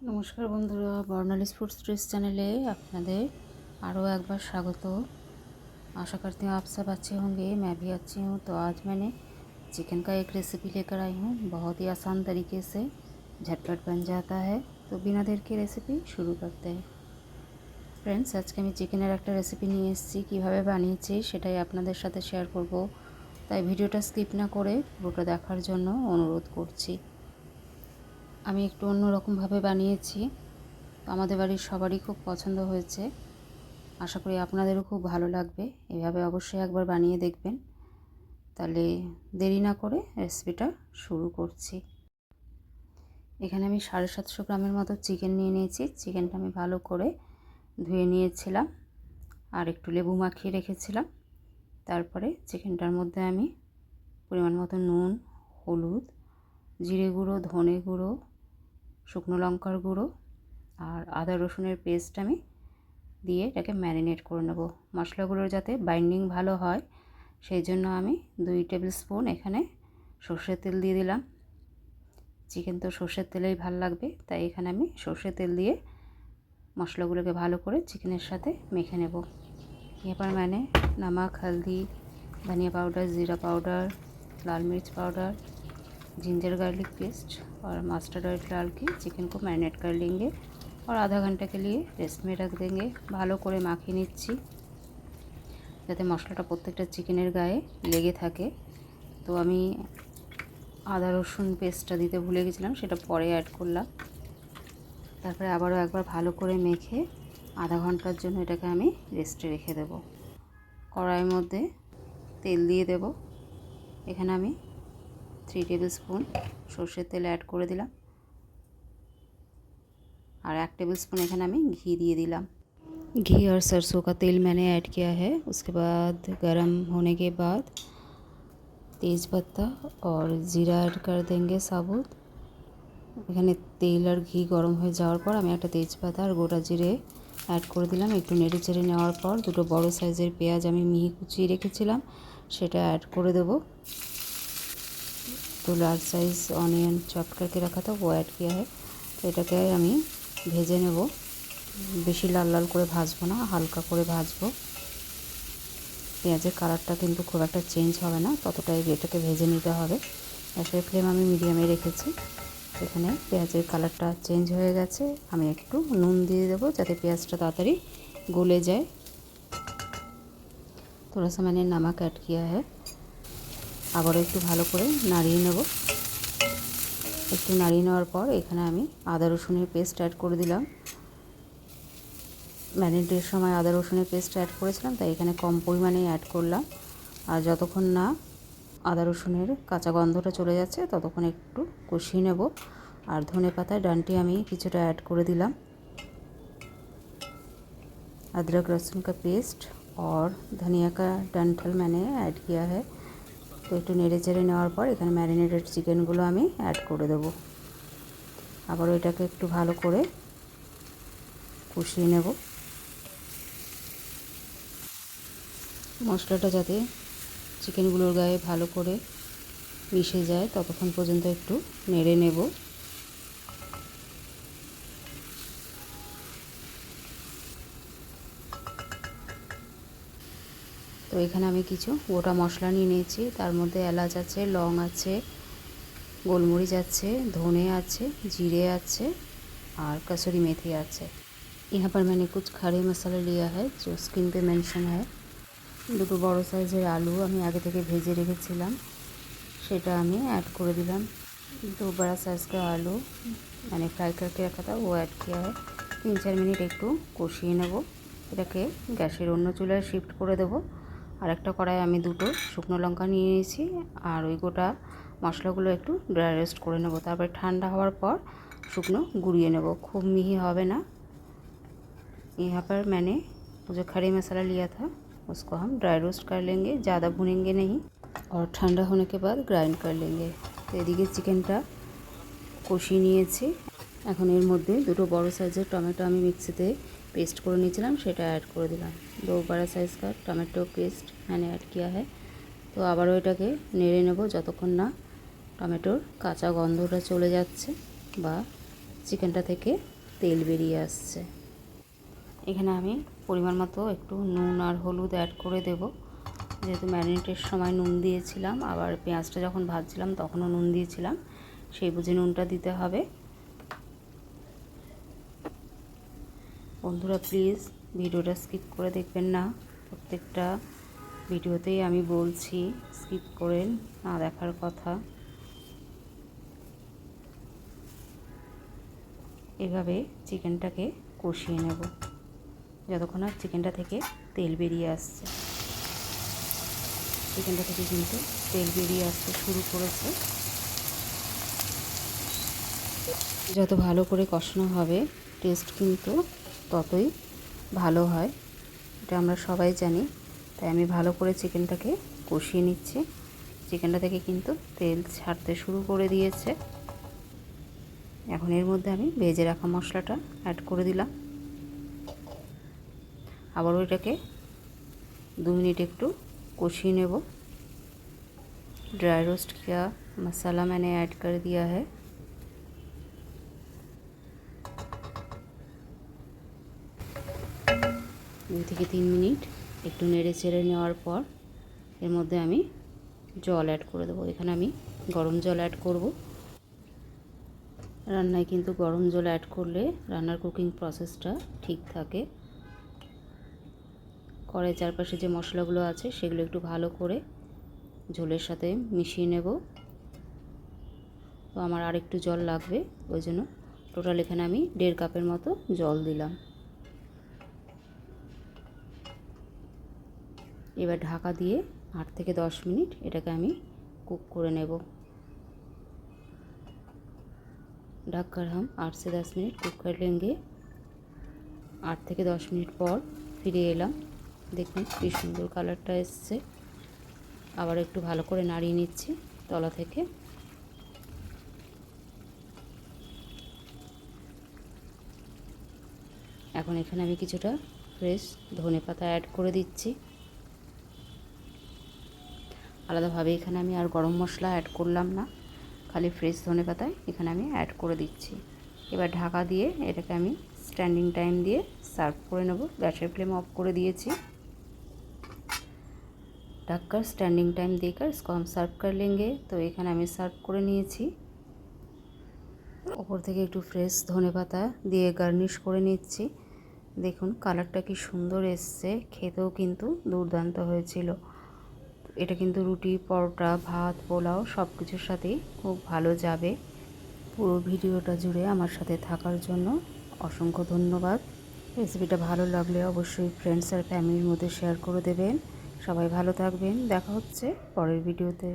नमस्कार बंधुरा बर्नालिस food street चैनले আপনাদের আরও একবার स्वागत आशा करती हूँ आप सब अच्छे होंगे मैं भी अच्छी हूँ तो आज मैंने चिकन का एक रेसिपी लेकर आई हूँ बहुत ही आसान तरीके से झटपट बन जाता है तो बिना देर की रेसिपি শুরু করতে हैं ফ্রেন্ডস আজকে আমি চিকেনের একটা রেসিপি নিয়ে এসেছি কীভাবে বানিয়েছি সেটাই আপনাদের সাথে শেয়ার করব তাই ভিডিওটা স্কিপ না করে পুরোটা দেখার জন্য অনুরোধ করছি আমি একটু অন্যরকমভাবে বানিয়েছি। আমাদের বাড়ির সবারই খুব পছন্দ হয়েছে। আশা করি আপনাদেরও খুব ভালো লাগবে। এভাবে অবশ্যই একবার বানিয়ে দেখবেন। তাহলে দেরি না করে রেসিপিটা শুরু করছি। এখানে আমি সাড়ে সাতশো গ্রামের মতো চিকেন নিয়ে নিয়েছি। চিকেনটা আমি ভালো করে ধুয়ে নিয়েছিলাম আর একটু লেবু মাখিয়ে রেখেছিলাম। তারপরে চিকেনটার মধ্যে আমি পরিমাণ মতো নুন, হলুদ, জিরে গুঁড়ো, ধনে গুঁড়ো শুকনো লঙ্কার গুঁড়ো আর আদা রসুনের পেস্ট আমি দিয়ে এটাকে ম্যারিনেট করে নেব। মশলাগুলোর যাতে বাইন্ডিং ভালো হয়, সেই জন্য আমি দুই টেবিল স্পুন এখানে সর্ষের তেল দিয়ে দিলাম। চিকেন তো সর্ষের তেলেই ভালো লাগবে, তাই এখানে আমি সর্ষের তেল দিয়ে মশলাগুলোকে ভালো করে চিকেনের সাথে মেখে নেব। এবার মানে নামাক হালদি, ধনিয়া পাউডার জিরা পাউডার লাল মির্চ পাউডার জিঞ্জার গার্লিক পেস্ট और मस्टर्ड ऑयल डाल के चिकन को मैरिनेट कर लेंगे और आधा घंटा के लिए रेस्ट में रख देंगे ভালো করে মাখিয়ে নিচ্ছি যাতে মশলাটা প্রত্যেকটা চিকেনের গায়ে লেগে থাকে তো আমি আদা রসুন পেস্টটা দিতে ভুলে গেছিলাম সেটা পরে অ্যাড করলাম তারপরে আবারও একবার ভালো করে মেখে আধা ঘন্টার জন্য এটাকে আমি রেস্টে রেখে দেব কড়াইয়ের মধ্যে তেল দিয়ে দেব এখানে আমি থ্রি টেবিল স্পুন সর্ষের তেল ऐड করে দিলাম और एक टेबल स्पून এখানে আমি ঘি দিয়ে দিলাম घी और सरसों का तेल मैंने ऐड किया है उसके बाद गरम होने के बाद तेज़ पत्ता और ज़ीरा ऐड कर देंगे साबुत এখানে তেল আর ঘি গরম হয়ে যাওয়ার পর আমি একটা তেজপাতা আর গোটা জিরে অ্যাড করে দিলাম একটু নেড়ে চেড়ে নেওয়ার পর দুটো বড় সাইজের পেঁয়াজ আমি মিহি কুচিয়ে রেখেছিলাম সেটা অ্যাড করে দেবো तो लार्ज साइज़ ऑनियन चॉप करके रखा था वो ऐड किया है তো এটাকে আমি ভেজে নেব বেশি লাল লাল করে ভাজবো না হালকা করে ভাজবো পেঁয়াজের কালারটা কিন্তু খুব একটা চেঞ্জ হবে না ততটাই এটাকে ভেজে নিতে হবে গ্যাসের ফ্লেম আমি মিডিয়ামে রেখেছি এখানে পেঁয়াজের কালারটা চেঞ্জ হয়ে গেছে আমি একটু নুন দিয়ে দেবো যাতে পেঁয়াজটা তাড়াতাড়ি গলে যায় थोड़ा सा मैंने नमक ऐड किया है আবারও একটু ভালো করে নাড়িয়ে নেব একটু নাড়িয়ে নেওয়ার পর এখানে আমি আদা রসুনের পেস্ট অ্যাড করে দিলাম ম্যারিনেটের সময় আদা রসুনের পেস্ট অ্যাড করেছিলাম তাই এখানে কম পরিমাণেই অ্যাড করলাম আর যতক্ষণ না আদা রসুনের কাঁচা গন্ধটা চলে যাচ্ছে ততক্ষণ একটু কষিয়ে নেব আর ধনে পাতায় ডানটি আমি কিছুটা অ্যাড করে দিলাম अदरक लहसुन का पेस्ट और धनिया का डंठल मैंने ऐड किया है তো একটু নেড়ে চেড়ে নেওয়ার পর এখানে ম্যারিনেটেড চিকেনগুলো আমি অ্যাড করে দেবো। আবার ওইটাকে একটু ভালো করে কষিয়ে নেব। মশলাটা যাতে চিকেনগুলোর গায়ে ভালো করে মিশে যায়, ততক্ষণ পর্যন্ত একটু নেড়ে নেব। তো এখানে আমি কিছু গোটা মশলা নিয়ে নিয়েছি তার মধ্যে এলাচ আছে লং আছে গোলমরিচ আছে ধনে আছে जीरे আছে और कसूरी मेथी আছে यहाँ पर मैंने कुछ खड़े मसाला लिया है जो स्क्रीन पे मेंशन है দুটো বড় সাইজের আলু আমি আগে থেকে ভেজে রেখেছিলাম সেটা আমি ऐड করে দিলাম दो बड़ा साइज़ का आलू मैंने फ्राई करके रखा था वो ऐड किया है তিন চার মিনিট একটু কষিয়ে নেব এটাকে গ্যাসের অন্য চুলায় শিফট করে দেবো আর একটা কড়াই আমি দুটো শুকনো লঙ্কা নিয়ে নিয়েছি আর ওই গোটা মশলাগুলো একটু ড্রাই রোস্ট করে নেব তারপরে ঠান্ডা হওয়ার পর শুকনো গুঁড়িয়ে নেব খুব মিহি হবে না यहाँ पर मैंने जो खड़े मसाला लिया था उसको हम ड्राई रोस्ट कर लेंगे ज़्यादा भुनेंगे नहीं और ठंडा होने के बाद ग्राइंड कर लेंगे তো এদিকে চিকেনটা কষিয়ে নিয়েছি এখন এর মধ্যে দুটো বড় সাইজের টমেটো আমি মিক্সিতে पेस्ट করে নিয়েছিলাম সেটা অ্যাড করে দিলাম দো বড়া সাইজ का টমেটো পেস্ট मैंने ऐड किया है তো আবারও এটাকে নেড়ে নেব যতক্ষণ না টমেটোর কাঁচা গন্ধটা চলে যাচ্ছে বা চিকেনটা থেকে তেল বেরিয়ে আসছে এখানে আমি পরিমাণ মতো একটু নুন আর হলুদ অ্যাড করে দেব যেহেতু ম্যারিনেটের সময় নুন দিয়েছিলাম আবার পেঁয়াজটা যখন ভাজছিলাম তখনও নুন দিয়েছিলাম সেই বুঝে নুনটা দিতে হবে বন্ধুরা প্লিজ ভিডিওটা স্কিপ করে দেখবেন না। প্রত্যেকটা ভিডিওতেই আমি বলছি, স্কিপ করেন, না দেখার কথা। এভাবে চিকেনটাকে কষিয়ে নেব, যতক্ষণ আর চিকেনটা থেকে তেল বেরিয়ে আসছে। চিকেনটা থেকে কিন্তু তেল বেরিয়ে আসতে শুরু করেছে। যত ভালো করে কষানো হবে টেস্ট কিন্তু ততই ভালো হয় এটা আমরা সবাই জানি তাই আমি ভালো করে চিকেনটাকে কষিয়ে নিচ্ছি চিকেনটা থেকে কিন্তু তেল ছাড়তে শুরু করে দিয়েছে এখন এর মধ্যে আমি ভেজে রাখা মশলাটা অ্যাড করে দিলাম আবারও এটাকে দু মিনিট একটু কষিয়ে নেব ड्राई रोस्ट किया मसाला मैंने ऐड कर दिया है দুই থেকে তিন মিনিট একটু নেড়ে চেড়ে নেওয়ার পর এর মধ্যে আমি জল অ্যাড করে দেবো। এখানে আমি গরম জল অ্যাড করব। রান্নায় কিন্তু গরম জল অ্যাড করলে রান্নার কুকিং প্রসেসটা ঠিক থাকে। কড়াই চারপাশে যে মশলাগুলো আছে সেগুলো একটু ভালো করে ঝোলের সাথে মিশিয়ে নেব। তো আমার আর একটু জল লাগবে, ওই জন্য টোটাল এখানে আমি দেড় কাপের মতো জল দিলাম। এবার ঢাকা দিয়ে আট থেকে দশ মিনিট এটাকে আমি কুক করে নেব। ढक कर আট आठ দশ মিনিট मिनट कुक আট থেকে দশ মিনিট পর ফিরে এলাম। দেখুন কি সুন্দর কালারটা এসছে। আবার একটু ভালো করে নাড়িয়ে নিচ্ছি তলা থেকে। এখন এখানে আমি কিছুটা ফ্রেশ ধনে পাতা অ্যাড করে দিচ্ছি। আলাদাভাবে এখানে আমি আর গরম মশলা অ্যাড করলাম না। খালি ফ্রেশ ধনে পাতায় এখানে আমি অ্যাড করে দিচ্ছি। এবার ঢাকা দিয়ে এটাকে আমি স্ট্যান্ডিং টাইম দিয়ে সার্ভ করে নেব। গ্যাসের ফ্লেম অফ করে দিয়েছি। ढककर স্ট্যান্ডিং টাইম দিয়ে কার কম সার্ভ করে লেঙ্গে তো এখানে আমি সার্ভ করে নিয়েছি। ওপর থেকে একটু ফ্রেশ ধনেপাতা দিয়ে গার্নিশ করে নিচ্ছি। দেখুন কালারটা কি সুন্দর এসছে। খেতেও কিন্তু দুর্দান্ত হয়েছিল। এটা কিন্তু রুটি, পরোটা, ভাত, পোলাও সব কিছুর সাথেই খুব ভালো যাবে। পুরো ভিডিওটা জুড়ে আমার সাথে থাকার জন্য অসংখ্য ধন্যবাদ। রেসিপিটা ভালো লাগলে অবশ্যই ফ্রেন্ডস আর ফ্যামিলির মধ্যে শেয়ার করে দেবেন। সবাই ভালো থাকবেন। দেখা হচ্ছে পরের ভিডিওতে।